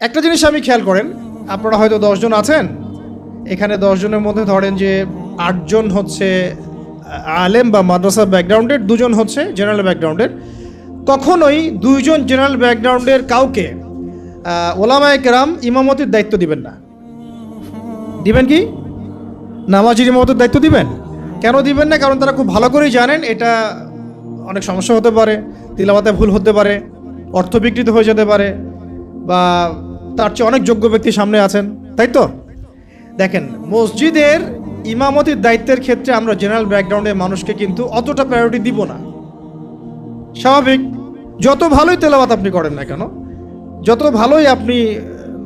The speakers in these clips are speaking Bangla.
একটা জিনিস আমি খেয়াল করেন আপনারা হয়তো দশজন আছেন এখানে দশজনের মধ্যে ধরেন যে আটজন হচ্ছে আলেম বা মাদ্রাসা ব্যাকগ্রাউন্ডের দুজন হচ্ছে জেনারেল ব্যাকগ্রাউন্ডের কখনোই দুইজন জেনারেল ব্যাকগ্রাউন্ডের কাউকে আহ, ওলামায়ে কেরাম ইমামতির দায়িত্ব দিবেন না। দিবেন কি? নামাজির ইমামতের দায়িত্ব দিবেন? কেন দিবেন না? কারণ তারা খুব ভালো করেই জানেন এটা অনেক সমস্যা হতে পারে তিলাবাতে ভুল হতে পারে অর্থ বিকৃত হয়ে যেতে পারে বা তার চেয়ে অনেক যোগ্য ব্যক্তি সামনে আছেন, তাই তো? দেখেন, মসজিদের ইমামতির দায়িত্বের ক্ষেত্রে আমরা জেনারেল ব্যাকগ্রাউন্ডের মানুষকে কিন্তু অতটা প্রায়োরিটি দিব না। স্বাভাবিক, যত ভালোই তেলাওয়াত আপনি করেন না কেন, যত ভালোই আপনি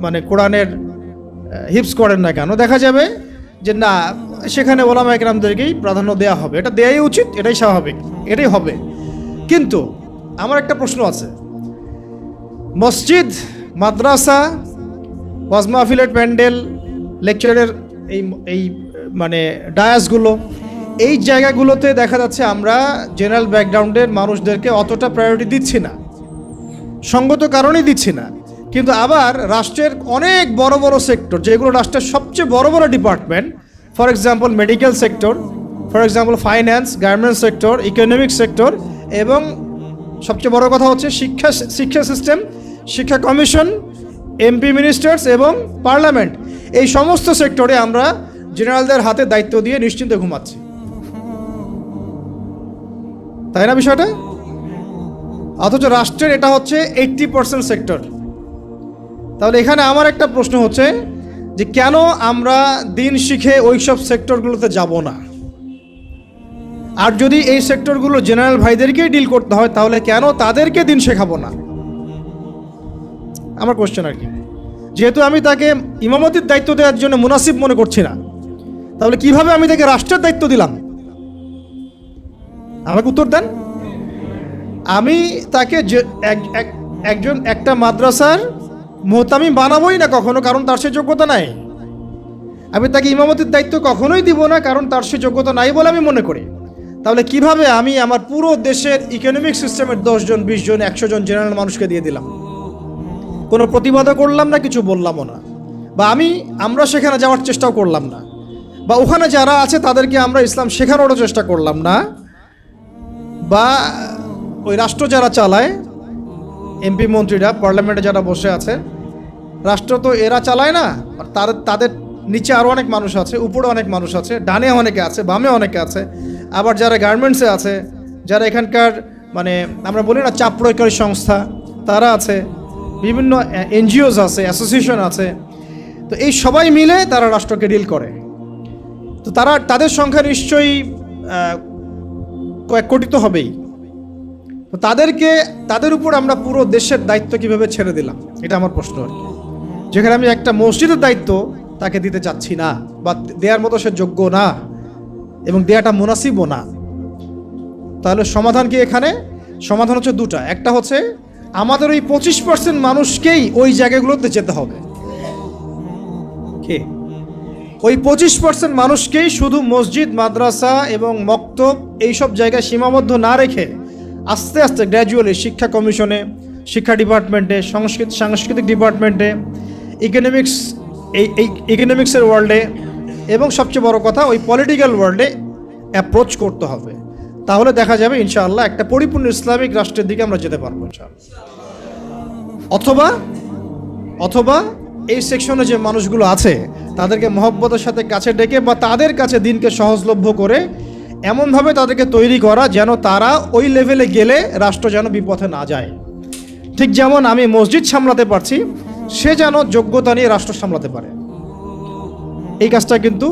মানে কোরআনের হিপস করেন না কেন, দেখা যাবে যে না, সেখানে ওলামা একরামদেরকেই প্রাধান্য দেওয়া হবে। এটা দেয়াই উচিত, এটাই স্বাভাবিক, এটাই হবে। কিন্তু আমার একটা প্রশ্ন আছে। মসজিদ, মাদ্রাসা ওয়াজ প্যান্ডেল লেকচারের এই এই মানে ডায়াসগুলো, এই জায়গাগুলোতে দেখা যাচ্ছে আমরা জেনারেল ব্যাকগ্রাউন্ডের মানুষদেরকে অতটা প্রায়োরিটি দিচ্ছি না। সঙ্গত কারণেই দিচ্ছি না। কিন্তু আবার রাষ্ট্রের অনেক বড় বড় সেক্টর যেগুলো রাষ্ট্রের সবচেয়ে বড় বড় department for example medical sector for example finance garments sector economic sector এবং সবচেয়ে বড় কথা হচ্ছে শিক্ষা শিক্ষা সিস্টেম শিক্ষা কমিশন এমপি মিনিস্টার্স এবং পার্লামেন্ট এই সমস্ত সেক্টরে আমরা জেনারেলদের হাতে দায়িত্ব দিয়ে নিশ্চিন্তে ঘুমাচ্ছি। তাই না বিষয়টা? অথচ রাষ্ট্রের এটা হচ্ছে এইট্টি পার্সেন্ট সেক্টর তাহলে এখানে আমার একটা প্রশ্ন হচ্ছে যে কেন আমরা দিন শিখে ওই সব সেক্টরগুলোতে যাব না? আর যদি এই সেক্টরগুলো জেনারেল ভাইদেরকেই ডিল করতে হয়, তাহলে কেন তাদেরকে দিন শেখাবো না? আমার কোশ্চেন আর কি। যেহেতু আমি তাকে ইমামতির দায়িত্ব দেওয়ার জন্য মুনাসিব মনে করছি না, তাহলে কীভাবে আমি তাকে রাষ্ট্রের দায়িত্ব দিলাম? আমাকে উত্তর দেন। আমি তাকে একজন, একটা মাদ্রাসার মোহতামি বানাবোই না কখনো, কারণ তার সে যোগ্যতা নাই। আমি তাকে ইমামতির দায়িত্ব কখনোই দিব না, কারণ তার সে যোগ্যতা নাই বলে আমি মনে করি। তাহলে কীভাবে আমি আমার পুরো দেশের ইকোনমিক সিস্টেমের দশজন বিশ জন, একশো জন জেনারেল মানুষকে দিয়ে দিলাম? কোনো প্রতিবাদও করলাম না, কিছু বললামও না। বা আমি, আমরা সেখানে যাওয়ার চেষ্টাও করলাম না। বা ওখানে যারা আছে তাদেরকে আমরা ইসলাম শেখানোরও চেষ্টা করলাম না। বা ওই রাষ্ট্র যারা চালায়, এমপি মন্ত্রীরা, পার্লামেন্টে যারা বসে আছে, রাষ্ট্র তো এরা চালায় না তাদের তাদের নিচে আরও অনেক মানুষ আছে, উপরে অনেক মানুষ আছে, ডানে অনেকে আছে, বামে অনেকে আছে। আবার যারা গার্মেন্টসে আছে, যারা এখানকার মানে আমরা বলি না চাপ প্রয়োগকারী সংস্থা, তারা আছে। বিভিন্ন এনজিওস আছে, অ্যাসোসিয়েশন আছে। তো এই সবাই মিলে তারা রাষ্ট্রকে ডিল করে। তো তারা, তাদের সংখ্যা নিশ্চয়ই কয়েক কোটি তো হবেই। তো তাদেরকে, তাদের উপর আমরা পুরো দেশের দায়িত্ব কীভাবে ছেড়ে দিলাম, এটা আমার প্রশ্ন আর কি। যেখানে আমি একটা মসজিদের দায়িত্ব তাকে দিতে চাচ্ছি না, বা দেওয়ার মতো সে যোগ্য না, এবং দেয়াটা মুনাসিবও না। তাহলে সমাধান কি এখানে? সমাধান হচ্ছে দুটা। একটা হচ্ছে আমাদের ওই পঁচিশ পার্সেন্ট মানুষকেই ওই জায়গাগুলোতে যেতে হবে। কে? ওই পঁচিশ পার্সেন্ট মানুষকেই শুধু মসজিদ মাদ্রাসা এবং মক্তব এইসব জায়গায় সীমাবদ্ধ না রেখে আস্তে আস্তে গ্র্যাজুয়ালি শিক্ষা কমিশনে শিক্ষা ডিপার্টমেন্টে সংস্কৃত সাংস্কৃতিক ডিপার্টমেন্টে ইকোনমিক্স এই এই ইকোনমিক্সের ওয়ার্ল্ডে এবং সবচেয়ে বড় কথা ওই পলিটিক্যাল ওয়ার্ল্ডে অ্যাপ্রোচ করতে হবে। তাহলে দেখা যাবে, ইনশাআল্লাহ, একটা পরিপূর্ণ ইসলামিক রাষ্ট্রের দিকে আমরা যেতে পারব অথবা অথবা এই সেকশনে যে মানুষগুলো আছে, তাদেরকে মহব্বতের সাথে কাছে ডেকে বা তাদের কাছে দিনকে সহজলভ্য করে এমনভাবে তাদেরকে তৈরি করা যেন তারা ওই লেভেলে গেলে রাষ্ট্র যেন বিপথে না যায়। ঠিক যেমন আমি মসজিদ সামলাতে পারছি, সে যেন যোগ্যতা নিয়ে রাষ্ট্র সামলাতে পারে। এই কাজটা কিন্তু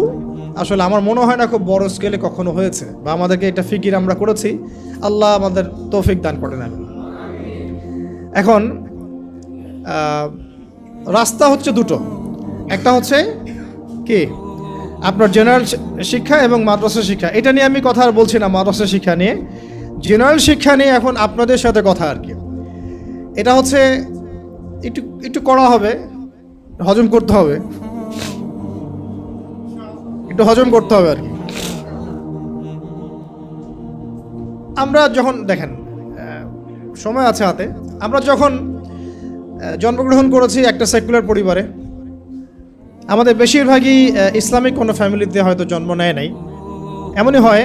আসলে আমার মনে হয় না খুব বড় স্কেলে কখনো হয়েছে বা আমাদেরকে এটা ফিকির আমরা করেছি। আল্লাহ আমাদের তৌফিক দান করেন আমি এখন রাস্তা হচ্ছে দুটো। একটা হচ্ছে কি? আপনার জেনারেল শিক্ষা এবং মাদ্রাসা শিক্ষা। এটা নিয়ে আমি কথা আর বলছি না, মাদ্রাসা শিক্ষা নিয়ে। জেনারেল শিক্ষা নিয়ে এখন আপনাদের সাথে কথা আর কি। এটা হচ্ছে, একটু একটু করা হবে, হজম করতে হবে। একটু হজম করতে হবে আর কি। আমরা যখন, দেখেন সময় আছে হাতে, আমরা যখন জন্মগ্রহণ করেছি একটা সেকুলার পরিবারে, আমাদের বেশিরভাগই ইসলামিক কোনো ফ্যামিলিতে হয়তো জন্ম নেয় নাই। এমনই হয়,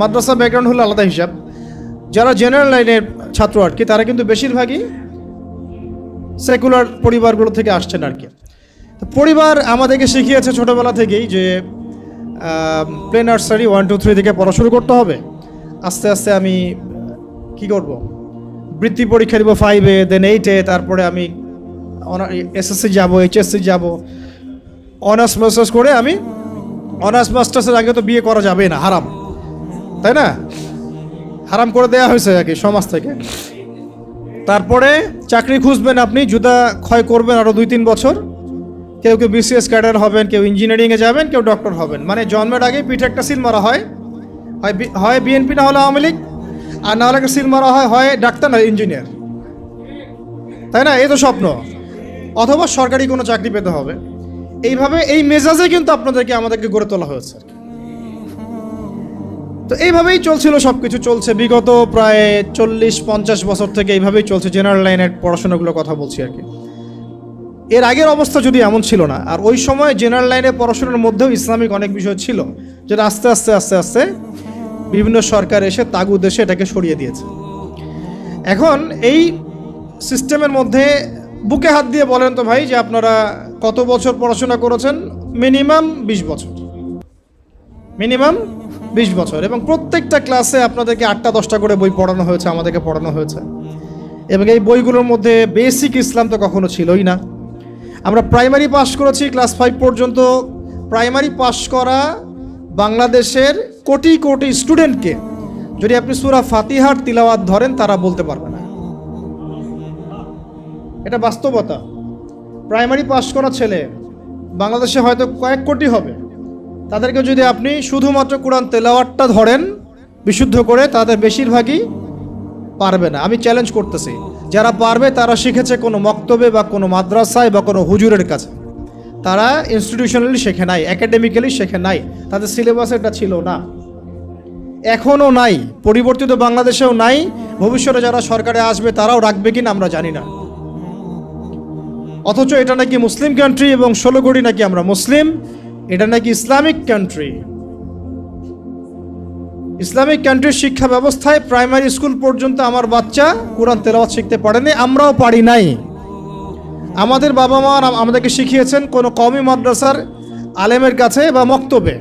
মাদ্রাসা ব্যাকগ্রাউন্ড হলো আলাদা হিসাব। যারা জেনারেল লাইনের ছাত্র আর কি, তারা কিন্তু বেশিরভাগই সেকুলার পরিবারগুলো থেকে আসছেন আর কি। পরিবার আমাদেরকে শিখিয়েছে ছোটোবেলা থেকেই যে play nursery one two three থেকে পড়া শুরু করতে হবে। আস্তে আস্তে আমি কি করব? বৃত্তি পরীক্ষা দেবো ফাইভে দেন এইটে তারপরে আমি এসএসসি যাব এইচএসসি যাব। অনার্স মাস্টার্স করে আমি অনার্স মাস্টার্সের আগে তো বিয়ে করা যাবে না, হারাম। তাই না? হারাম করে দেওয়া হয়েছে আর কি, সমাজ থেকে। তারপরে চাকরি খুঁজবেন আপনি, জুতা ক্ষয় করবেন আরও দুই, তিন বছর। কেউ কেউ বিসিএস ক্যাডার হবেন, কেউ ইঞ্জিনিয়ারিংয়ে যাবেন, কেউ ডক্টর হবেন। মানে জন্মের আগে পিঠে একটা সিল মারা হয়। হয় বিএনপি না হলে আওয়ামী লীগ, আর না হলে একটা সিল মারা হয় হয় ডাক্তার না ইঞ্জিনিয়ার তাই না? এই তো স্বপ্ন। অথবা সরকারি কোনো চাকরি পেতে হবে। এইভাবে এই মেজাজে কিন্তু আপনাদেরকে আমাদেরকে গড়ে তোলা হয়েছে। তো এইভাবেই চলছিল সব কিছু চলছে বিগত প্রায় চল্লিশ পঞ্চাশ বছর থেকে এইভাবেই চলছে। জেনারেল লাইনের পড়াশোনাগুলোর কথা বলছি আর কি। এর আগের অবস্থা যদি এমন ছিল না, আর ওই সময় জেনারেল লাইনে পড়াশোনার মধ্যেও ইসলামিক অনেক বিষয় ছিল, যেটা আস্তে আস্তে আস্তে আস্তে বিভিন্ন সরকার এসে তাগুদ এসে এটাকে সরিয়ে দিয়েছে। এখন এই সিস্টেমের মধ্যে বুকে হাত দিয়ে বলেন তো ভাই যে আপনারা কত বছর পড়াশোনা করেছেন? মিনিমাম বিশ বছর। মিনিমাম বিশ বছর। এবং প্রত্যেকটা ক্লাসে আপনাদেরকে আটটা, দশটা করে বই পড়ানো হয়েছে, আমাদেরকে পড়ানো হয়েছে। এবং এই বইগুলোর মধ্যে বেসিক ইসলাম তো কখনো ছিলই না। আমরা প্রাইমারি পাশ করেছি ক্লাস ফাইভ পর্যন্ত। প্রাইমারি পাশ করা বাংলাদেশের কোটি কোটি স্টুডেন্টকে যদি আপনি সুরা ফাতিহার তিলাওয়াত ধরেন, তারা বলতে পারবে না। এটা বাস্তবতা। প্রাইমারি পাস করা ছেলে বাংলাদেশে হয়তো কয়েক কোটি হবে। তাদেরকে যদি আপনি শুধুমাত্র কোরআন তেলাওয়াতটা ধরেন, বিশুদ্ধ করে, তাদের বেশিরভাগই পারবে না। আমি চ্যালেঞ্জ করতেছি। যারা পারবে তারা শিখেছে কোনো মক্তবে বা কোনো মাদ্রাসায় বা কোনো হুজুরের কাছে। তারা ইনস্টিটিউশনালি শেখে নাই একাডেমিক্যালি শেখে নাই, তাদের সিলেবাসে এটা ছিল না। এখনও নাই, পরিবর্তিত বাংলাদেশেও নাই, ভবিষ্যতে যারা সরকারে আসবে তারাও রাখবে কিনা আমরা জানি না। অথচ এটা নাকি মুসলিম কান্ট্রি এবং ষোলো কোটি নাকি আমরা মুসলিম, এটা নাকি ইসলামিক কান্ট্রি ইসলামিক কান্ট্রির শিক্ষা ব্যবস্থায় প্রাইমারি স্কুল পর্যন্ত আমার বাচ্চা কোরআন তেলাওয়াত শিখতে পারেনি, আমরাও পারি নাই। আমাদের বাবা মা আমাদেরকে শিখিয়েছেন কোনো কমি মাদ্রাসার আলেমের কাছে বা মক্তবে।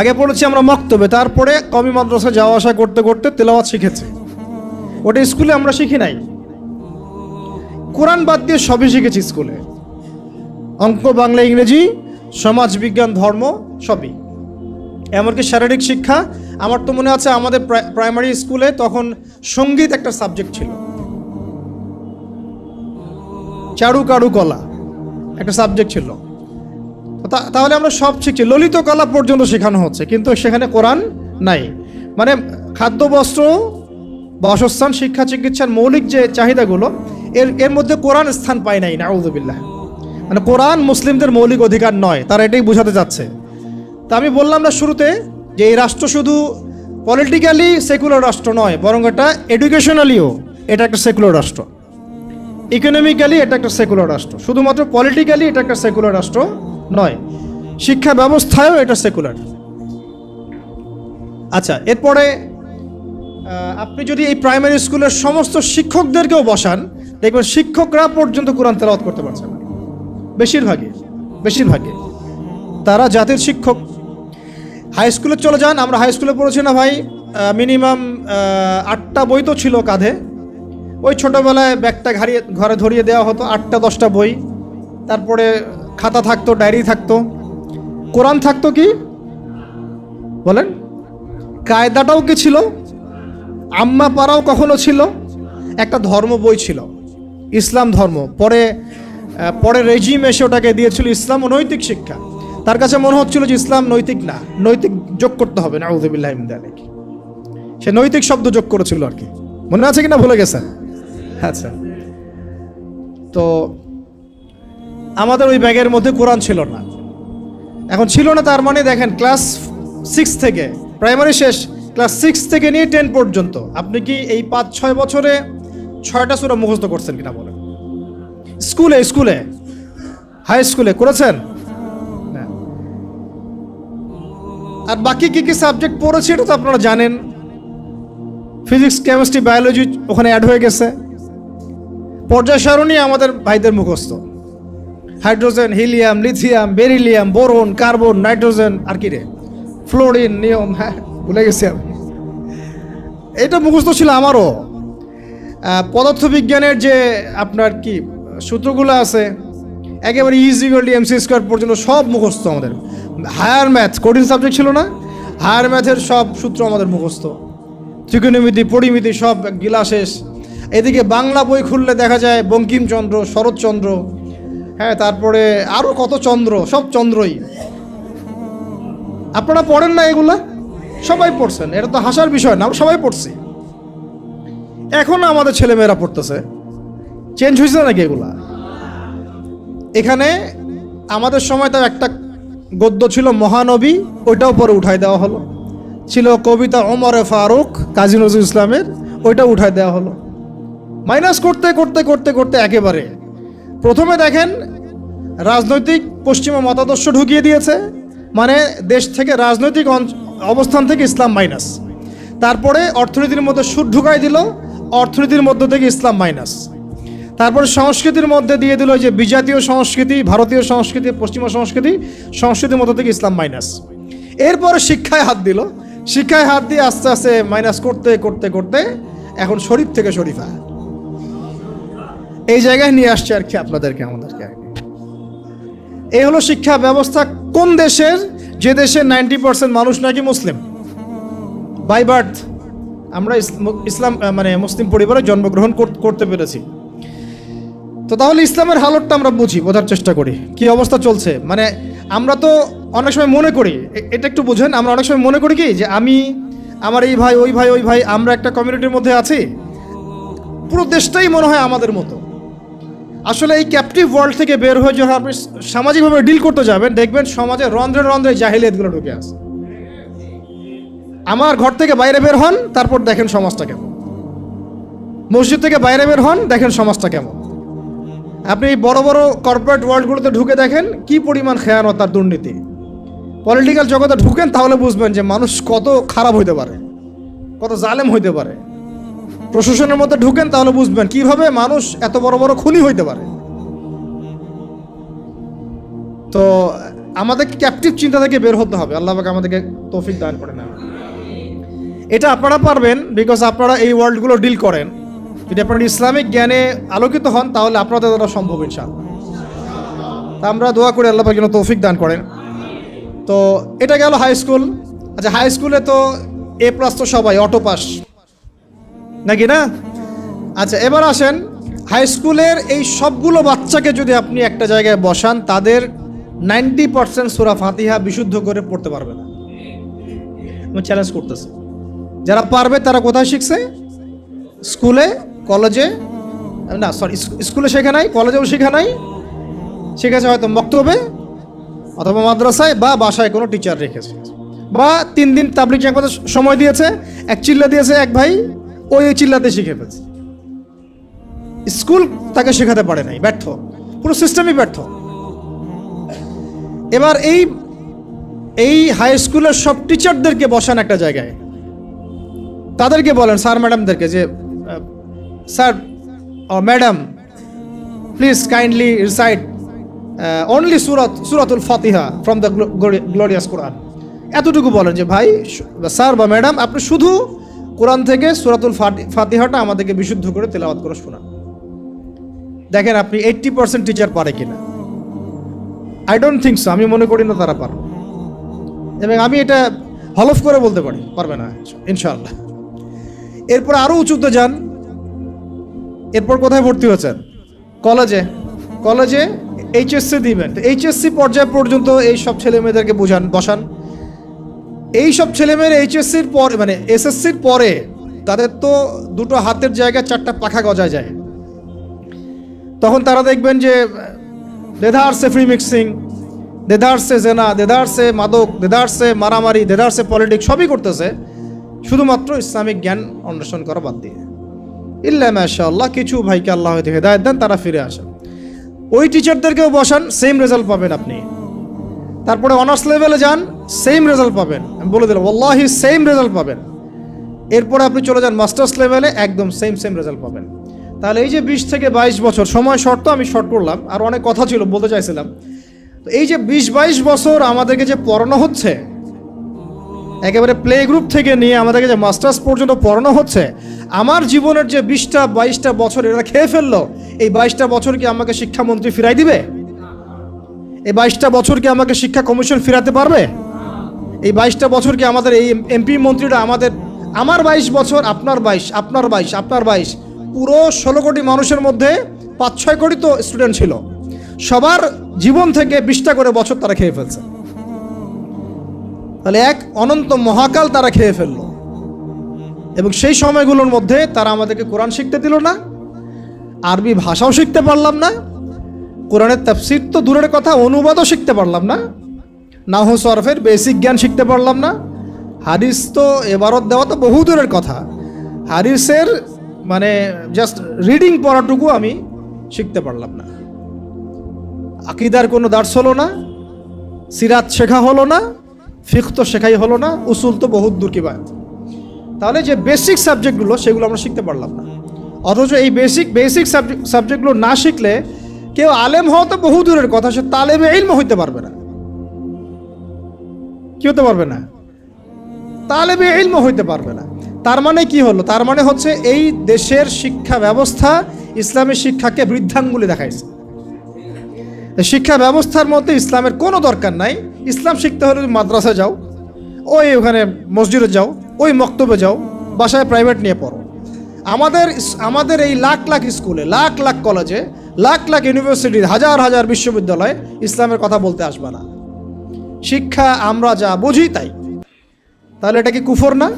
আগে পড়েছি আমরা মক্তবে, তারপরে কমি মাদ্রাসা যাওয়া আসা করতে করতে তেলাওয়াত শিখেছি। ওটা স্কুলে আমরা শিখি নাই। কোরআন বাদ দিয়ে সবই শিখেছি স্কুলে। অঙ্ক, বাংলা, ইংরেজি, সমাজ, বিজ্ঞান, ধর্ম, সবই। এমনকি শারীরিক শিক্ষা, আমার তো মনে আছে আমাদের প্রাই- প্রাইমারি স্কুলে তখন সংগীত একটা সাবজেক্ট ছিল। চারু কারু কলা একটা সাবজেক্ট ছিল। তাহলে আমরা সব শিখছি। ললিত কলা পর্যন্ত শেখানো হচ্ছে, কিন্তু সেখানে কোরআন নাই। মানে খাদ্য, বস্ত্র, বাসস্থান, শিক্ষা, চিকিৎসার মৌলিক যে চাহিদাগুলো, এর এর মধ্যে কোরআন স্থান পায় নাই না আউদুবিল্লাহ মানে কোরআন মুসলিমদের মৌলিক অধিকার নয়, তারা এটাই বোঝাতে যাচ্ছে তা আমি বললাম না শুরুতে যে এই রাষ্ট্র শুধু পলিটিক্যালি সেকুলার রাষ্ট্র নয়, বরং এটা এডুকেশনালিও এটা একটা সেকুলার রাষ্ট্র। ইকোনমিক্যালি এটা একটা সেকুলার রাষ্ট্র। শুধুমাত্র পলিটিক্যালি এটা একটা সেকুলার রাষ্ট্র নয়, শিক্ষা ব্যবস্থায়ও এটা সেকুলার আচ্ছা এরপরে আপনি যদি এই প্রাইমারি স্কুলের সমস্ত শিক্ষকদেরকেও বসান, দেখবেন শিক্ষকরা পর্যন্ত কোরআন তেলাওয়াত করতে পারছে না। বেশিরভাগই বেশিরভাগই। তারা জাতির শিক্ষক হাই স্কুলে চলে যান, আমরা হাই স্কুলে পড়েছি না ভাই। মিনিমাম আটটা বই তো ছিল কাঁধে। ওই ছোটোবেলায় ব্যাগটা ঘাড়িয়ে, ঘরে ধরিয়ে দেওয়া হতো, আটটা, দশটা বই। তারপরে খাতা থাকতো, ডায়েরি থাকতো। কোরআন থাকতো কি? বলেন। কায়দাটাও কি ছিল? আম্মা পাড়াও কখনো ছিল? একটা ধর্ম বই ছিল, ইসলাম ধর্ম। পরে পরে রেজিম এসে ওটাকে দিয়েছিল ইসলাম ও নৈতিক শিক্ষা। তার কাছে মনে হচ্ছিল যে ইসলাম নৈতিক না, নৈতিক যোগ করতে হবে না আউদুবিল্লাহ সে নৈতিক শব্দ যোগ করেছিল আর কি। মনে আছে কিনা ভুলে গেছেন? আচ্ছা। তো আমাদের ওই ব্যাগের মধ্যে কোরআন ছিল না। এখন ছিল না তার মানে দেখেন, ক্লাস সিক্স থেকে প্রাইমারি শেষ, ক্লাস সিক্স থেকে নিয়ে টেন পর্যন্ত, আপনি কি এই পাঁচ, ছয় বছরে ছয়টা সুরা মুখস্থ করছেন কিনা বলেন? স্কুলে স্কুলে। হাই স্কুলে, করেছেন? আর বাকি কি কি সাবজেক্ট পড়েছি এটা তো আপনারা জানেন। ফিজিক্স কেমিস্ট্রি বায়োলজি ওখানে অ্যাড হয়ে গেছে। পর্যায় সারণী আমাদের ভাইদের মুখস্থ। Hydrogen helium lithium beryllium boron carbon nitrogen আর কি রে? ফ্লোরিন নিয়ম হ্যাঁ ভুলে গেছি আমি। এটা মুখস্থ ছিল আমারও। পদার্থবিজ্ঞানের যে আপনার কি সূত্রগুলো আছে একেবারে ইজিক্যালি এমসি স্কোয়ার পর্যন্ত সব মুখস্থ আমাদের। হায়ার ম্যাথ কঠিন সাবজেক্ট ছিল না হায়ার ম্যাথের সব সূত্র আমাদের মুখস্থ। ত্রিকোণমিতি, পরিমিতি সব গিলা শেষ। এদিকে বাংলা বই খুললে দেখা যায় বঙ্কিমচন্দ্র, শরৎচন্দ্র হ্যাঁ তারপরে আরও কত চন্দ্র, সব চন্দ্রই। আপনারা পড়েন না এগুলা? সবাই পড়ছেন, এটা তো হাসার বিষয় না সবাই পড়ছি। এখন আমাদের ছেলেমেয়েরা পড়তেছে। চেঞ্জ হয়েছে নাকি এগুলা? এখানে আমাদের সময় তার একটা গদ্য ছিল মহানবী, ওইটাও পরে উঠাই দেওয়া হলো। ছিল কবিতা ওমরে ফারুক, কাজী নজরুল ইসলামের ওইটা উঠাই দেওয়া হলো। মাইনাস করতে করতে করতে করতে একেবারে। প্রথমে দেখেন, রাজনৈতিক পশ্চিমা মতাদর্শ ঢুকিয়ে দিয়েছে মানে দেশ থেকে রাজনৈতিক অবস্থান থেকে ইসলাম মাইনাস। তারপরে অর্থনীতির মধ্যে সুদ ঢুকাই দিল, অর্থনীতির মধ্য থেকে ইসলাম মাইনাস। তারপরে সংস্কৃতির মধ্যে দিয়ে দিল যে বিজাতীয় সংস্কৃতি, ভারতীয় সংস্কৃতি, পশ্চিমা সংস্কৃতি, সংস্কৃতির মধ্য থেকে ইসলাম মাইনাস। এরপরে শিক্ষায় হাত দিল। শিক্ষায় হাত দিয়ে আস্তে আস্তে মাইনাস করতে করতে করতে এখন শরীফ থেকে শরীফা। এই জায়গায় নিয়ে আসছে আর কি আপনাদেরকে, আমাদেরকে। এই হলো শিক্ষা ব্যবস্থা। কোন দেশের? যে দেশের নাইনটি পার্সেন্ট মানুষ নাকি মুসলিম? বাই বার্থ, আমরা ইসলাম মানে মুসলিম পরিবারে জন্মগ্রহণ করতে পেরেছি। তো তাহলে ইসলামের হালতটা আমরা বুঝি, বোঝার চেষ্টা করি। কি অবস্থা চলছে? মানে আমরা তো অনেক সময় মনে করি এটা একটু বুঝেন, আমরা অনেক সময় মনে করি কি, যে আমি, আমার এই ভাই, ওই ভাই ওই ভাই, আমরা একটা কমিউনিটির মধ্যে আছি। পুরো দেশটাই মনে হয় আমাদের মতো। আসলে এই ক্যাপটিভ ওয়ার্ল্ড থেকে বের হয়ে যখন আপনি সামাজিকভাবে ডিল করতে যাবেন, দেখবেন সমাজে রন্ধ্রে রন্ধ্রে জাহিলিয়াতগুলো ঢুকে আছে। আমার ঘর থেকে বাইরে বের হন, তারপর দেখেন সমাজটা কেমন। মসজিদ থেকে বাইরে বের হন, দেখেন সমাজটা কেমন। আপনি এই বড় বড় কর্পোরেট ওয়ার্ল্ডগুলোতে ঢুকে দেখেন কি পরিমাণ খেয়ানত আর দুর্নীতি। পলিটিক্যাল জগতে ঢুকেন তাহলে বুঝবেন যে মানুষ কত খারাপ হইতে পারে, কত জালেম হইতে পারে। প্রশাসনের মধ্যে ঢুকেন তাহলে বুঝবেন কীভাবে মানুষ এত বড় বড় খুনি হইতে পারে। তো আমাদের ক্যাপটিভ চিন্তা থেকে বের হতে হবে। আল্লাহ আমাদেরকে তৌফিক দান করে না এটা আপনারা পারবেন বিকজ আপনারা এই ওয়ার্ল্ডগুলো ডিল করেন। যদি আপনারা ইসলামিক জ্ঞানে আলোকিত হন, তাহলে আপনাদের দ্বারা সম্ভব ইনশাআল্লাহ। তা আমরা দোয়া করি আল্লাহ যেন তৌফিক দান করেন। তো এটা গেল হাই স্কুল আচ্ছা হাই স্কুলে তো এ প্লাস তো সবাই অটো পাস নাকি না? আচ্ছা এবার আসেন হাই স্কুলের এই সবগুলো বাচ্চাকে যদি আপনি একটা জায়গায় বসান, তাদের নাইনটি পার্সেন্ট সুরা ফাতিহা বিশুদ্ধ করে পড়তে পারবে না। আমি চ্যালেঞ্জ করতেছি। যারা পারবে, তারা কোথায় শিখছে? স্কুলে কলেজে, না সরি স্কুলে শেখা নাই, কলেজেও শেখা নাই, শিখেছে হয়তো মক্তবে অথবা মাদ্রাসায় বা বাসায় কোনো টিচার রেখেছে। বা তিন দিন তাবলিক জামাতে সময় দিয়েছে, এক চিল্লা দিয়েছে এক ভাই ওই চিল্লাতে শিখে ফেলছে। স্কুল তাকে শেখাতে পারে নাই, ব্যর্থ। পুরো সিস্টেমই ব্যর্থ। এবার এই এই হাই স্কুলের সব টিচারদেরকে বসান একটা জায়গায়। তাদেরকে বলেন স্যার ম্যাডামদেরকে যে sir madam please kindly recite only সুরাত সুরাতুল ফাতিহা ফ্রম দ্য গ্লোরিয়াস কোরআন এতটুকু বলেন যে, ভাই স্যার বা ম্যাডাম আপনি শুধু কোরআন থেকে সুরাতুল ফাতি- ফাতিহাটা আমাদেরকে বিশুদ্ধ করে তেলাওয়াত করে শোনান দেখেন, আপনি এইট্টি পার্সেন্ট টিচার পারে কিনা। আই ডোন্ট থিঙ্ক সো আমি মনে করি না তারা পারবে এবং আমি এটা হলফ করে বলতে পারি, পারবে না, ইনশাআল্লাহ। এরপর আরও উঁচুতে যান। এরপর কোথায় ভর্তি হয়েছেন? কলেজে। কলেজে এইচএসসি দিবেন। তো এইচএসসি পর্যায় পর্যন্ত এই সব ছেলে মেয়েদেরকে বোঝান, বসান। এই সব ছেলেমেয়ের এইচএসসির পর মানে এসএসসির পরে তাদের তো দুটো হাতের জায়গায় চারটা পাখা গজায় যায়। তখন তারা দেখবেন যে দেধারসে ফ্রি মিক্সিং দেধারসে জেনা দেধারসে মাদক দেধারসে মারামারি দেধারসে পলিটিক্স সবই করতেছে। শুধুমাত্র ইসলামিক জ্ঞান অন্বেষণ করা বাদ দিয়ে। ইল্লা মাশাআল্লাহ কিছু ভাইকে আল্লাহ হয়তো হেদায়ত দেন, তারা ফিরে আসেন। ওই টিচারদেরকেও বসান সেম রেজাল্ট পাবেন আপনি। তারপরে অনার্স লেভেলে যান সেম রেজাল্ট পাবেন। আমি বলে দিলাম ওল্লাহি সেম রেজাল্ট পাবেন। এরপরে আপনি চলে যান মাস্টার্স লেভেলে একদম সেম সেম রেজাল্ট পাবেন। তাহলে এই যে বিশ থেকে বাইশ বছর, সময় শর্ত আমি শর্ট করলাম, আর অনেক কথা ছিল, বলতে চাইছিলাম। তো এই যে বিশ বাইশ বছর আমাদেরকে যে পড়ানো হচ্ছে একেবারে প্লে গ্রুপ থেকে নিয়ে আমাদেরকে যে মাস্টার্স পর্যন্ত পড়ানো হচ্ছে, আমার জীবনের যে বিশটা বাইশটা বছর এরা খেয়ে ফেলল, এই বাইশটা বছর কি আমাকে শিক্ষামন্ত্রী ফিরাই দিবে? এই বাইশটা বছর কি আমাকে শিক্ষা কমিশন ফিরাতে পারবে? এই বাইশটা বছর কি আমাদের এই এমপি মন্ত্রীরা আমাদের, আমার বাইশ বছর, আপনার বাইশ আপনার বাইশ আপনার বাইশ, পুরো ষোলো কোটি মানুষের মধ্যে পাঁচ ছয় কোটি তো স্টুডেন্ট ছিল। সবার জীবন থেকে বিশটা করে বছর তারা খেয়ে ফেলছে। তাহলে এক অনন্ত মহাকাল তারা খেয়ে ফেলল। এবং সেই সময়গুলোর মধ্যে তারা আমাদেরকে কোরআন শিখতে দিল না, আরবি ভাষাও শিখতে পারলাম না, কোরআনের তাফসির তো দূরের কথা, অনুবাদও শিখতে পারলাম না, নাহু সরফের বেসিক জ্ঞান শিখতে পারলাম না, হাদিস তো এবারত দেওয়া তো বহু দূরের কথা। হাদিসের মানে জাস্ট রিডিং পড়াটুকু আমি শিখতে পারলাম না। আকিদার কোনো দার্স হলো না, সিরাত শেখা হলো না ফিক তো শেখাই হলো না, উসুল তো বহুত দূর কি তাহলে যে বেসিক সাবজেক্টগুলো সেগুলো আমরা শিখতে পারলাম না। অথচ এই বেসিক বেসিক সাবজেক্ট সাবজেক্টগুলো না শিখলে কেউ আলেম হওয়া তো বহু দূরের কথা, সে তালেবে ইলম হইতে পারবে না। কি হতে পারবে না? তালেবে ইলম হইতে পারবে না। তার মানে কি হলো? তার মানে হচ্ছে এই দেশের শিক্ষা ব্যবস্থা ইসলামের শিক্ষাকে বৃদ্ধাঙ্গুলি দেখাইছে। শিক্ষা ব্যবস্থার মধ্যে ইসলামের কোনো দরকার নাই। ইসলাম শিখতে হলে তুমি মাদ্রাসায় যাও, ওই ওখানে মসজিদে যাও, ওই মক্তবে যাও, বাসায় প্রাইভেট নিয়ে পড়ো। আমাদের আমাদের এই লাখ লাখ স্কুলে, লাখ লাখ কলেজে লাখ লাখ ইউনিভার্সিটি হাজার হাজার বিশ্ববিদ্যালয়ে ইসলামের কথা বলতে আসবে না। শিক্ষা আমরা যা বুঝি তাই। তাহলে এটা কি কুফর না?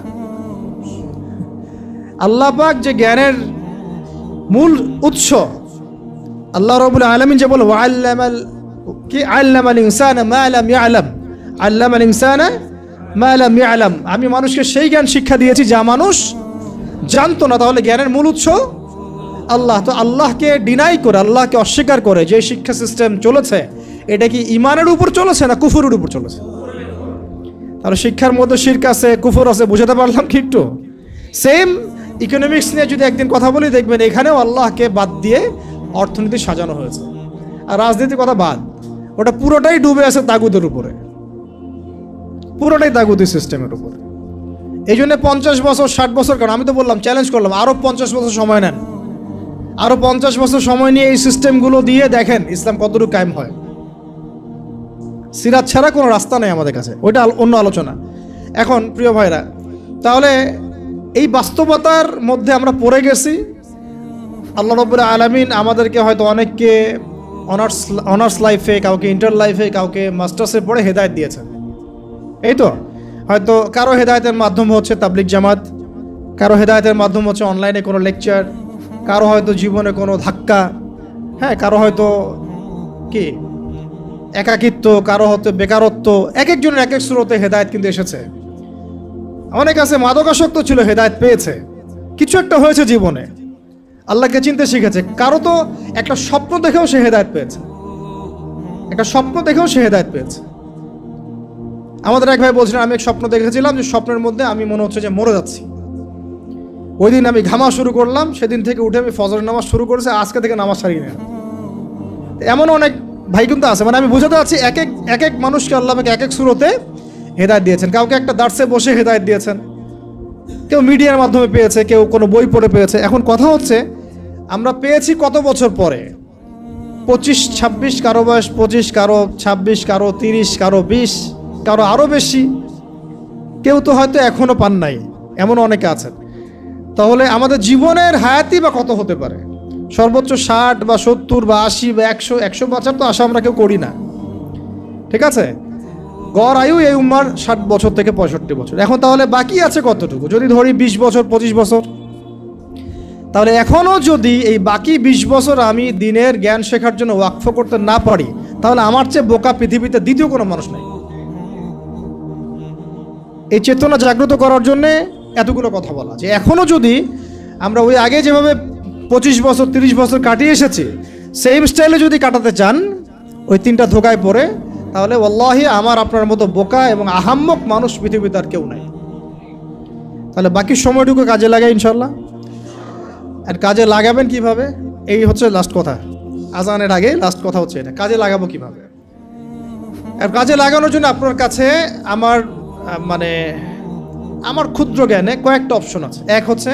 আল্লাহ পাক যে জ্ঞানের মূল উৎস আল্লাহ রবুল আলমিন যে বলো কি, আল্লামাল ইনসান মা আলাম ইয়ালাম। আল্লামাল ইনসান মা আলাম ইয়ালাম। আমি মানুষকে সেই জ্ঞান শিক্ষা দিয়েছি যা মানুষ জানতো না। তাহলে জ্ঞানের মূল উৎস আল্লাহ। তো আল্লাহকে ডিনাই করে, আল্লাহকে অস্বীকার করে যে শিক্ষা সিস্টেম চলেছে, এটা কি ইমানের উপর চলেছে না কুফুরের উপর চলেছে? তাহলে শিক্ষার মধ্যে শির্ক আছে, কুফর আছে, বুঝাতে পারলাম কি একটু? সেম ইকোনমিক্স নিয়ে যদি একদিন কথা বলি, দেখবেন এখানেও আল্লাহকে বাদ দিয়ে অর্থনীতি সাজানো হয়েছে। আর রাজনীতির কথা বাদ, ওটা পুরোটাই ডুবে আছে তাগুদের উপরে। পুরোটাই তাগুদি সিস্টেমের উপরে। এই জন্য পঞ্চাশ বছর, ষাট বছর, কারণ আমি তো বললাম চ্যালেঞ্জ করলাম আরও পঞ্চাশ বছর সময় নেন। আরও পঞ্চাশ বছর সময় নিয়ে এই সিস্টেমগুলো দিয়ে দেখেন ইসলাম কতটুকু কায়েম হয়। সিরাত ছাড়া কোনো রাস্তা নেই আমাদের কাছে, ওইটা অন্য আলোচনা। এখন, প্রিয় ভাইরা, তাহলে এই বাস্তবতার মধ্যে আমরা পড়ে গেছি আল্লাহ রব্বুল আলমিন আমাদেরকে হয়তো অনেককে অনার্স অনার্স লাইফে কাউকে ইন্টার লাইফে কাউকে মাস্টার্সে পড়ে হেদায়ত দিয়েছেন। এই তো? হয়তো কারও হেদায়তের মাধ্যম হচ্ছে তাবলিক জামাত, কারও হেদায়তের মাধ্যম হচ্ছে অনলাইনে কোনো লেকচার কারও হয়তো জীবনে কোনো ধাক্কা হ্যাঁ কারও হয়তো কি? একাকিত্ব, কারও হয়তো বেকারত্ব এক একজনের এক এক স্রোতে হেদায়ত কিন্তু এসেছে। অনেক আছে মাদকাসক্ত ছিল, হেদায়ত পেয়েছে। কিছু একটা হয়েছে জীবনে। আল্লাহকে চিনতে শিখেছে। কারও তো একটা স্বপ্ন দেখেও সে হেদায়ত পেয়েছে। একটা স্বপ্ন দেখেও সে হেদায়ত পেয়েছে। আমাদের এক ভাই বলছিলেন আমি এক স্বপ্ন দেখেছিলাম যে স্বপ্নের মধ্যে আমি মনে হচ্ছে যে মরে যাচ্ছি। ওই দিন আমি ঘামা শুরু করলাম, সেদিন থেকে উঠে আমি ফজরের নামাজ শুরু করেছি আজকে থেকে নামাজ ছাড়িয়ে নেন এমন অনেক ভাই কিন্তু আছে মানে আমি বুঝাতে পারছি এক এক এক এক মানুষকে আল্লাহ এক এক সুরতে হেদায়ত দিয়েছেন। কাউকে একটা দার্সে বসে হেদায়ত দিয়েছেন। কেউ মিডিয়ার মাধ্যমে পেয়েছে, কেউ কোনো বই পড়ে পেয়েছে। এখন কথা হচ্ছে, আমরা পেয়েছি কত বছর পরে? পঁচিশ, ছাব্বিশ, কারও বয়স পঁচিশ, কারও ছাব্বিশ, কারও তিরিশ, কারও বিশ, কারও আরও বেশি। কেউ তো হয়তো এখনও পান নাই এমন অনেকে আছেন। তাহলে আমাদের জীবনের হায়াতি বা কত হতে পারে? সর্বোচ্চ ষাট বা সত্তর বা আশি বা একশো একশো বছর তো আশা আমরা কেউ করি না। ঠিক আছে? গড় আয়ু এই উম্মার ষাট বছর থেকে পঁয়ষট্টি বছর। এখন তাহলে বাকি আছে কতটুকু? যদি ধরি বিশ বছর, পঁচিশ বছর। তাহলে এখনও যদি এই বাকি বিশ বছর আমি দিনের জ্ঞান শেখার জন্য ওয়াকফ করতে না পারি, তাহলে আমার চেয়ে বোকা পৃথিবীতে দ্বিতীয় কোনো মানুষ নাই। এই চেতনা জাগ্রত করার জন্যে এতগুলো কথা বলা যে এখনও যদি আমরা ওই আগে যেভাবে পঁচিশ বছর, তিরিশ বছর কাটিয়ে এসেছি সেম স্টাইলে যদি কাটাতে চান, ওই তিনটা ধোকায় পড়ে তাহলে ওল্লাহি আমার আপনার মতো বোকা এবং আহাম্মক মানুষ পৃথিবীতে আর কেউ নাই। তাহলে বাকি সময়টুকু কাজে লাগাই ইনশাল্লাহ আর কাজে লাগাবেন কীভাবে? এই হচ্ছে লাস্ট কথা। আজানের আগে লাস্ট কথা হচ্ছে এটা। কাজে লাগাবো কীভাবে? আর কাজে লাগানোর জন্য আপনার কাছে আমার মানে আমার ক্ষুদ্র জ্ঞানে কয়েকটা অপশন আছে। এক হচ্ছে,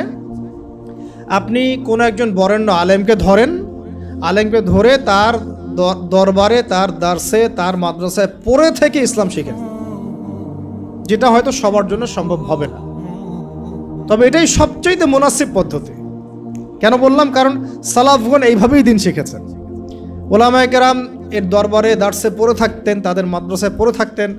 আপনি কোনো একজন বরেণ্য আলেমকে ধরেন। আলেমকে ধরে তার দরবারে তার দার্সে, তার মাদ্রাসায় পড়ে থেকে ইসলাম শিখেন যেটা হয়তো সবার জন্য সম্ভব হবে না। তবে এটাই সবচাইতে মুনাসিব পদ্ধতি। কেন বললাম? কারণ সালাফগণ এইভাবেই দিন শিখেছেন। ওলামায় কেরাম এর দরবারে দার্সে পড়ে থাকতেন, তাদের মাদ্রাসায় পড়ে থাকতেন,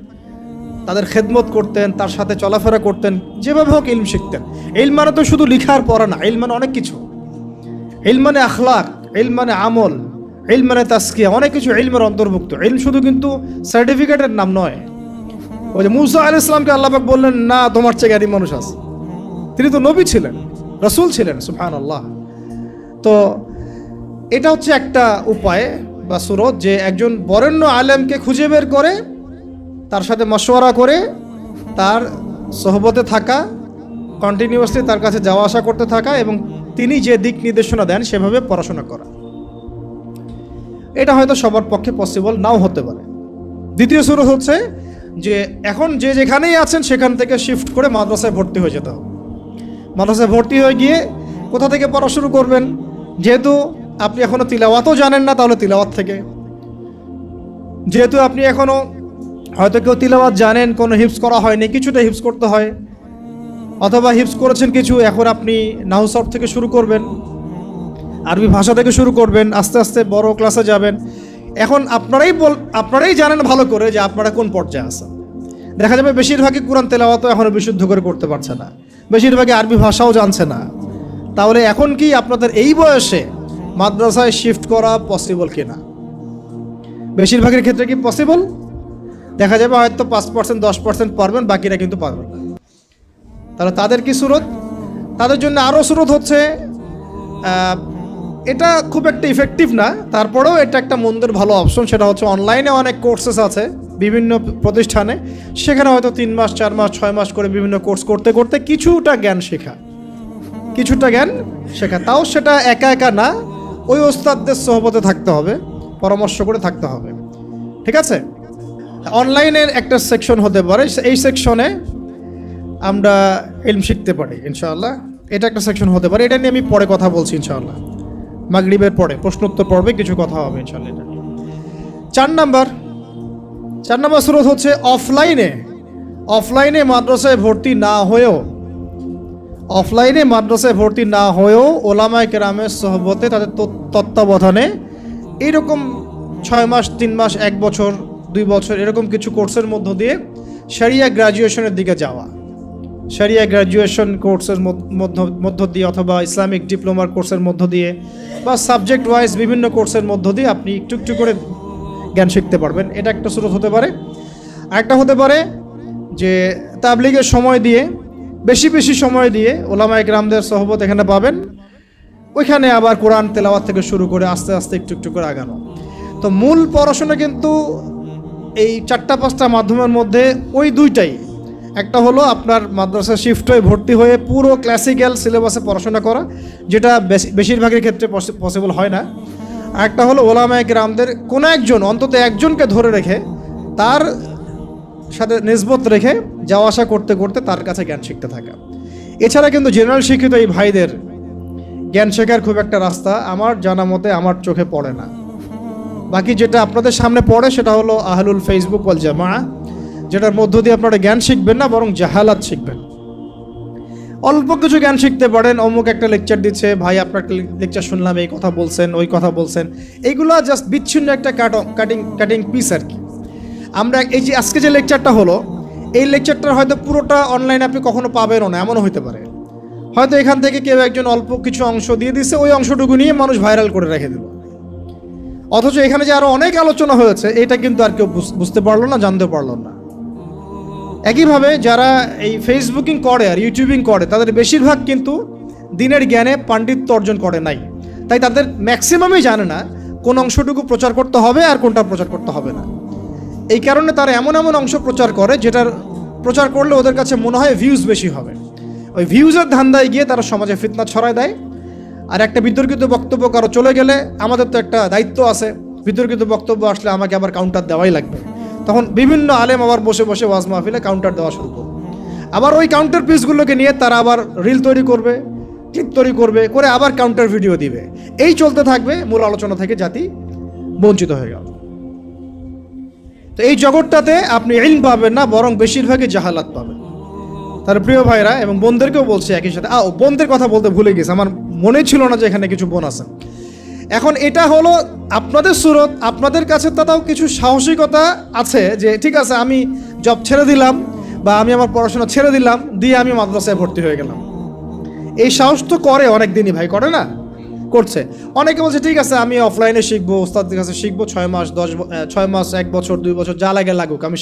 তাদের খেদমত করতেন, তার সাথে চলাফেরা করতেন, যেভাবে হোক ইলম শিখতেন। ইল মানে তো শুধু লিখার পড়া না ইল মানে অনেক কিছু। ইল মানে আখলাক ইল মানে আমল ইল মানে তাস্কিয়া, অনেক কিছু ইলমের অন্তর্ভুক্ত। ইল শুধু কিন্তু সার্টিফিকেটের নাম নয়। ওই যে মুসা আল ইসলামকে আল্লাহবাক বললেন, না, তোমার চেয়ে জ্ঞানী মানুষ আছে। তিনি তো নবী ছিলেন, রসুল ছিলেন সুফান আল্লাহ তো এটা হচ্ছে একটা উপায় বা সুরত যে একজন বরেণ্য আলেমকে খুঁজে বের করে, তার সাথে মশওয়ারা করে, তার সহবতে থাকা কন্টিনিউয়াসলি তার কাছে যাওয়া আসা করতে থাকা এবং তিনি যে দিক নির্দেশনা দেন, সেভাবে পড়াশোনা করা। এটা হয়তো সবার পক্ষে পসিবল নাও হতে পারে। দ্বিতীয় সুরত হচ্ছে যে এখন যে যেখানেই আছেন, সেখান থেকে শিফট করে মাদ্রাসায় ভর্তি হয়ে যেতে হবে। মাদ্রাসায় ভর্তি হয়ে গিয়ে কোথা থেকে পড়া শুরু করবেন? যেহেতু আপনি এখনও তিলাওয়াতও জানেন না, তাহলে তিলাওয়াত থেকে। যেহেতু আপনি এখনও হয়তো কেউ তিলাওয়াত জানেন, কোনো হিপস করা হয়নি, কিছুটা হিপস করতে হয়, অথবা হিপস করেছেন কিছু, এখন আপনি নাউসব থেকে শুরু করবেন। আরবি ভাষা থেকে শুরু করবেন, আস্তে আস্তে বড় ক্লাসে যাবেন। এখন আপনারাই বল, আপনারাই জানেন ভালো করে যে আপনারা কোন পর্যায়ে আছেন। দেখা যাবে বেশিরভাগই কোরআন তেলাওয়াতও এখনও বিশুদ্ধ করে করতে পারছে না। বেশিরভাগই আরবি ভাষাও জানছে না। তাহলে এখন কি আপনাদের এই বয়সে মাদ্রাসায় শিফট করা পসিবল কিনা? বেশিরভাগের ক্ষেত্রে কি পসিবল দেখা যাবে হয়তো পাঁচ পার্সেন্ট দশ পার্সেন্ট পারবেন, বাকিরা কিন্তু পারবেন না। তাহলে তাদের কি সুরত? তাদের জন্য আরও সুরত হচ্ছে এটা খুব একটা ইফেক্টিভ না। তারপরেও এটা একটা মন্দের ভালো অপশন সেটা হচ্ছে অনলাইনে অনেক কোর্সেস আছে বিভিন্ন প্রতিষ্ঠানে। সেখানে হয়তো তিন মাস, চার মাস, ছয় মাস করে বিভিন্ন কোর্স করতে করতে কিছুটা জ্ঞান শেখা। কিছুটা জ্ঞান শেখা। তাও সেটা একা একা না, ওই ওস্তাদদের সহবতে থাকতে হবে, পরামর্শ করে থাকতে হবে। ঠিক আছে? অনলাইনের একটা সেকশন হতে পারে, এই সেকশনে আমরা এলম শিখতে পারি, ইনশাআল্লাহ। এটা একটা সেকশন হতে পারে, এটা নিয়ে আমি পরে কথা বলছি, ইনশাআল্লাহ। মাগরিবের পরে, প্রশ্নোত্তর পর্বে কিছু কথা হবে ইনশাআল্লাহ এটা চার নাম্বার চার নাম্বার স্রোত হচ্ছে অফলাইনে। অফলাইনে মাদ্রাসায় ভর্তি না হয়েও, অফলাইনে মাদ্রাসায় ভর্তি না হয়েও ওলামায় কেরামের সহবতে তাদের তত্ত্বাবধানে এইরকম ছয় মাস, তিন মাস, এক বছর, দুই বছর এরকম কিছু কোর্সের মধ্য দিয়ে সারিয়া গ্রাজুয়েশনের দিকে যাওয়া। সারিয়া গ্র্যাজুয়েশন কোর্সের মধ্য- দিয়ে অথবা ইসলামিক ডিপ্লোমার কোর্সের মধ্য দিয়ে বা সাবজেক্ট ওয়াইজ বিভিন্ন কোর্সের মধ্য দিয়ে আপনি একটু একটু করে জ্ঞান শিখতে পারবেন। এটা একটা স্রোত হতে পারে। আরেকটা হতে পারে যে তাবলিগের সময় দিয়ে, বেশি বেশি সময় দিয়ে ওলামায় গ্রামদের সহবত এখানে পাবেন। ওইখানে আবার কোরআন তেলাওয়াত থেকে শুরু করে আস্তে আস্তে একটু একটু করে আগানো। তো মূল পড়াশোনা কিন্তু এই চারটা পাঁচটা মাধ্যমের মধ্যে ওই দুইটাই। একটা হলো আপনার মাদ্রাসা শিফট হয়ে ভর্তি হয়ে পুরো ক্লাসিক্যাল সিলেবাসে পড়াশোনা করা, যেটা বেশি- বেশিরভাগের ক্ষেত্রে পসিবল হয় না। একটা হলো ওলামায় গ্রামদের কোনো একজন, অন্তত একজনকে ধরে রেখে তার সাথে নিসবত রেখে যাওয়া আসা করতে করতে তার কাছে জ্ঞান শিখতে থাকা। এছাড়া কিন্তু জেনারেল শিক্ষিত এই ভাইদের জ্ঞান শেখার খুব একটা রাস্তা আমার জানা মতে আমার চোখে পড়ে না। বাকি যেটা আপনাদের সামনে পড়ে সেটা হলো আহলুল ফেসবুক ওয়াল জামা যেটার মধ্য দিয়ে আপনারা জ্ঞান শিখবেন না, বরং জাহালাত শিখবেন। অল্প কিছু জ্ঞান শিখতে পারেন। অমুক একটা লেকচার দিচ্ছে, ভাই, আপনার লেকচার শুনলাম, এই কথা বলছেন, ওই কথা বলছেন। এইগুলো জাস্ট বিচ্ছিন্ন একটা কাট কাটিং কাটিং পিস আর কি। আমরা এই যে আজকে যে লেকচারটা হলো, এই লেকচারটা হয়তো পুরোটা অনলাইনে আপনি কখনো পাবেনও না, এমনও হতে পারে। হয়তো এখান থেকে কেউ একজন অল্প কিছু অংশ দিয়ে দিছে, ওই অংশটুকু নিয়ে মানুষ ভাইরাল করে রেখে দিল। অথচ এখানে যে আরও অনেক আলোচনা হয়েছে, এটা কিন্তু আর কেউ বুঝ- বুঝতে পারল না, জানতে পারল না। একইভাবে যারা এই ফেসবুকিং করে আর ইউটিউবিং করে, তাদের বেশিরভাগ কিন্তু দিনের জ্ঞানে পাণ্ডিত্য অর্জন করে নাই। তাই তাদের ম্যাক্সিমামই জানে না কোন অংশটুকু প্রচার করতে হবে আর কোনটা প্রচার করতে হবে না। এই কারণে তারা এমন এমন অংশ প্রচার করে যেটার প্রচার করলে ওদের কাছে মনে হয় ভিউজ বেশি হবে। ওই ভিউজের ধান্দায় গিয়ে তারা সমাজে ফিতনা ছড়ায় দেয়। আর একটা বিতর্কিত বক্তব্য কারও চলে গেলে আমাদের তো একটা দায়িত্ব আছে। বিতর্কিত বক্তব্য আসলে আমাকে আবার কাউন্টার দেওয়াই লাগবে। তখন বিভিন্ন আলেম আবার বসে বসে ওয়াজ মাহফিলে কাউন্টার দেওয়া শুরু করবে আবার ওই কাউন্টার পিসগুলোকে নিয়ে তারা আবার রিল তৈরি করবে ক্লিপ তৈরি করবে, করে আবার কাউন্টার ভিডিও দিবে। এই চলতে থাকবে, মূল আলোচনা থেকে জাতি বঞ্চিত হয়ে গেল। তো এই জগৎটাতে আপনি ইলম পাবেন না, বরং বেশিরভাগই জাহালাত পাবেন। তার প্রিয় ভাইরা এবং বোনদেরকেও বলছে একই সাথে। আ বোনদের কথা বলতে ভুলে গেছে। আমার মনে ছিল না যে এখানে কিছু বোন আছে এখন এটা হলো আপনাদের সুরত, আপনাদের কাছে তাও কিছু সাহসিকতা আছে যে, ঠিক আছে, আমি জব ছেড়ে দিলাম বা আমি আমার পড়াশোনা ছেড়ে দিলাম, দিয়ে আমি মাদ্রাসায় ভর্তি হয়ে গেলাম। এই সাহস তো করে অনেক দিনই ভাই, করে না? করছে। অনেকে বলছে, ঠিক আছে, আমি অফলাইনে শিখব, ওস্তাদের কাছে শিখব, ছয় মাস, দশ ছয় মাস, এক বছর, দুই বছর, যা লাগে লাগুক, আমি